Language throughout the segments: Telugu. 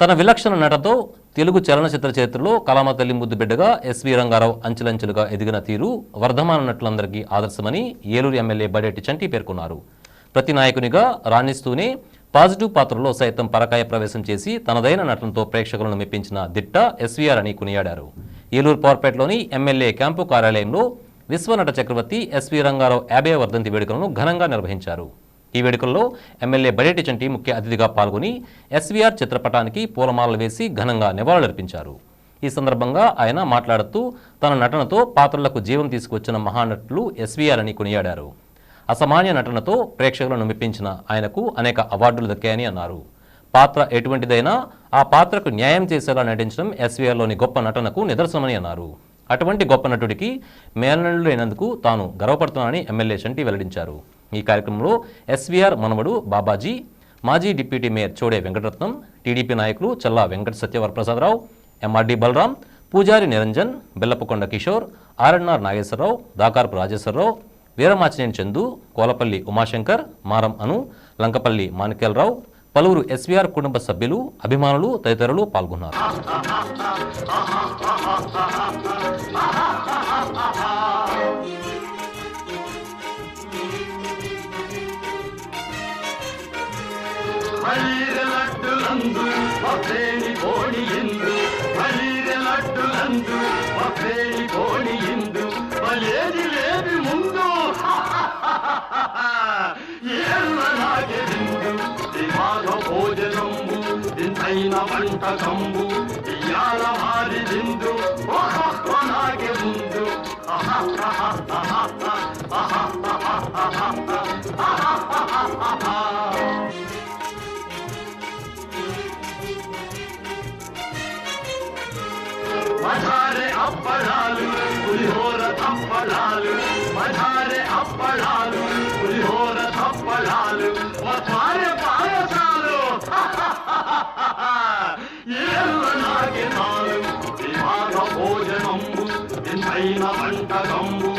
తన విలక్షణ నటతో తెలుగు చలనచిత్ర చరిత్రలో కళామ తల్లి ముద్దు బిడ్డగా ఎస్వి రంగారావు అంచెలంచెలుగా ఎదిగిన తీరు వర్ధమాన నటులందరికీ ఆదర్శమని ఏలూరు ఎమ్మెల్యే బడేటి చంటి పేర్కొన్నారు. ప్రతి నాయకునిగా రాణిస్తూనే పాజిటివ్ పాత్రలో సైతం పరకాయ ప్రవేశం చేసి తనదైన నటనతో ప్రేక్షకులను మెప్పించిన దిట్ట ఎస్వీఆర్ అని కొనియాడారు. ఏలూరు పవర్పేటలోని ఎమ్మెల్యే క్యాంపు కార్యాలయంలో విశ్వనట చక్రవర్తి ఎస్వి రంగారావు యాభై వర్ధంతి వేడుకలను ఘనంగా నిర్వహించారు. ఈ వేడుకల్లో ఎమ్మెల్యే బడేటి చంటి ముఖ్య అతిథిగా పాల్గొని ఎస్వీఆర్ చిత్రపటానికి పూలమాలలు వేసి ఘనంగా నివాళులర్పించారు. ఈ సందర్భంగా ఆయన మాట్లాడుతూ తన నటనతో పాత్రలకు జీవం తీసుకొచ్చిన మహానటులు ఎస్వీఆర్ అని కొనియాడారు. అసామాన్య నటనతో ప్రేక్షకులను మెప్పించిన ఆయనకు అనేక అవార్డులు దక్కాయని అన్నారు. పాత్ర ఎటువంటిదైనా ఆ పాత్రకు న్యాయం చేసేలా నటించడం ఎస్వీఆర్లోని గొప్ప నటనకు నిదర్శనమని అన్నారు. అటువంటి గొప్ప నటుడికి మేనల్లుడైనందుకు తాను గర్వపడుతున్నానని ఎమ్మెల్యే చంటి వెల్లడించారు. ఈ కార్యక్రమంలో ఎస్వీఆర్ మనవడు బాబాజీ మాజీ deputy mayor Chode Venkataratnam TDP నాయకులు చల్లా వెంకట సత్యవరప్రసాదరావు ఎంఆర్డి బలరాం పూజారి నిరంజన్ బెల్లపకొండ కిషోర్ ఆర్ఎన్ఆర్ నాగేశ్వరరావు దాకార్పు రాజేశ్వరరావు వీరమాచినేని చందు కోలపల్లి ఉమాశంకర్ మారం అను లంకపల్లి మాణిక్యాలరావు పలువురు ఎస్వీఆర్ కుటుంబ సభ్యులు అభిమానులు తదితరులు పాల్గొన్నారు. ಹಳೀರ ಲಡ್ಡುಲಂದು ಒಬ್ಬೇಣಿ ಕೋಣಿ ಎಂದು ಹಳೀರ ಲಡ್ಡುಲಂದು ಒಬ್ಬೇಣಿ ಕೋಣಿ ಎಂದು ಬಲೇದಿ లేవి ముందు ఏళ్ళలాగే విందు దివాగ భోజనంబు వింతైన వంటకంబు ఇయాల వారి విందు నాగే మధారే అప్పడాలు పులిహోర తప్పడాలు మధారే అప్పడాలు పులిహోర తప్పడాలు. మధారే పాయసాలు. నాకి నాలు విభాగ భోజనంబు వింతైన వంటకంబు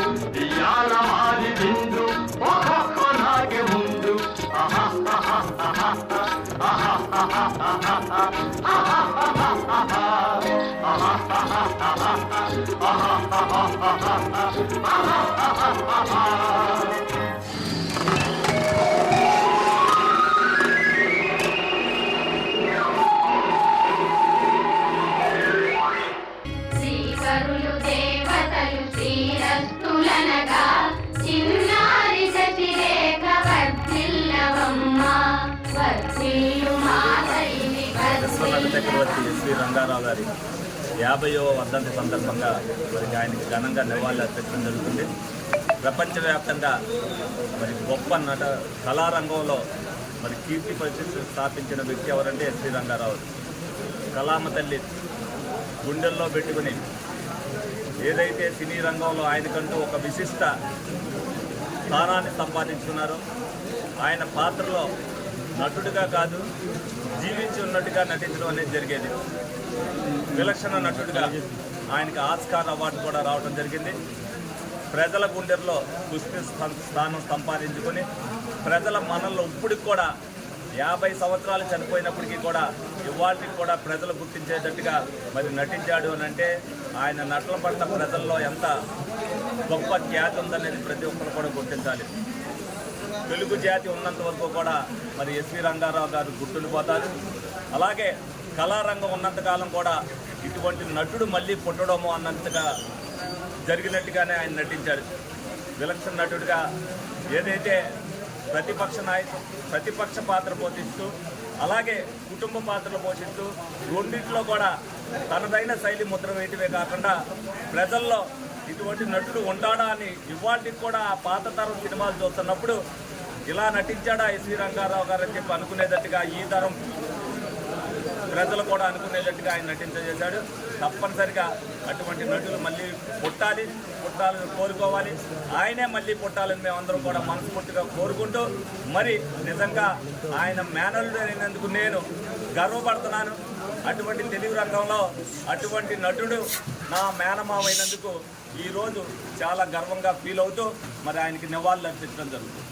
ఇయాల మాది విందు ఒక్కొక్క నాకి ముందు. ఆహా ఆహా ఆహా ఆహా ఆహా ఆహా ఆహా చక్రవర్తి ఎస్వి రంగారావు గారి. యాభైవ వర్ధంతి సందర్భంగా మరి ఆయనకి ఘనంగా నివాళులు అర్పించడం జరుగుతుంది. ప్రపంచవ్యాప్తంగా మరి గొప్ప నట కళారంగంలో మరి కీర్తి పరిస్థితి స్థాపించిన వ్యక్తి ఎవరంటే ఎస్వి రంగారావు. కళామ తల్లి గుండెల్లో పెట్టుకుని ఏదైతే సినీ రంగంలో ఆయనకంటూ ఒక విశిష్ట స్థానాన్ని సంపాదించుకున్నారో ఆయన పాత్రలో నటుడిగా కాదు జీవించి ఉన్నట్టుగా నటించడం అనేది జరిగేది. విలక్షణ నటుడిగా ఆయనకి ఆస్కార్ అవార్డు కూడా రావడం జరిగింది. ప్రజల గుండెల్లో కుస్తీ స్థానం సంపాదించుకొని ప్రజల మనల్లో ఇప్పటికి కూడా యాభై సంవత్సరాలు చనిపోయినప్పటికీ కూడా ఇవాళకి కూడా ప్రజలు గుర్తించేటట్టుగా మరి నటించాడు అని అంటే ఆయన నటన పట్ల ప్రజల్లో ఎంత గొప్ప ఖ్యాతి ఉందనేది ప్రతి ఒక్కరు కూడా గుర్తించాలి. తెలుగు జాతి ఉన్నంత వరకు కూడా మరి ఎస్వి రంగారావు గారు గుర్తుండిపోతారు. అలాగే కళారంగం ఉన్నంతకాలం కూడా ఇటువంటి నటుడు మళ్ళీ పుట్టడము అన్నంతగా జరిగినట్టుగానే ఆయన నటించాడు విలక్షణ నటుడిగా ఏదైతే ప్రతిపక్ష నాయకు ప్రతిపక్ష పాత్ర పోషిస్తూ అలాగే కుటుంబ పాత్రలు పోషిస్తూ రెండింటిలో కూడా తనదైన శైలి ముద్ర వేయటమే కాకుండా ప్రజల్లో ఇటువంటి నటుడు ఉంటాడా అని ఇవాళకి కూడా ఆ పాత తరం సినిమాలు చూస్తున్నప్పుడు ఇలా నటించాడా ఎస్వి రంగారావు గారు అని చెప్పి అనుకునేటట్టుగా ఈ తరం ప్రజలు కూడా అనుకునేటట్టుగా ఆయన నటించజేశాడు తప్పనిసరిగా అటువంటి నటులు మళ్ళీ పుట్టాలి పుట్టాలని కోరుకోవాలి. ఆయనే మళ్ళీ పుట్టాలని మేమందరం కూడా మనస్ఫూర్తిగా కోరుకుంటూ మరి నిజంగా ఆయన మేనల్లుడు అయినందుకు నేను గర్వపడుతున్నాను. అటువంటి తెలుగు రంగంలో అటువంటి నటుడు నా మేనమావ అయినందుకు ఈరోజు చాలా గర్వంగా ఫీల్ అవుతూ మరి ఆయనకి నివాళులు అర్పించడం జరుగుతుంది.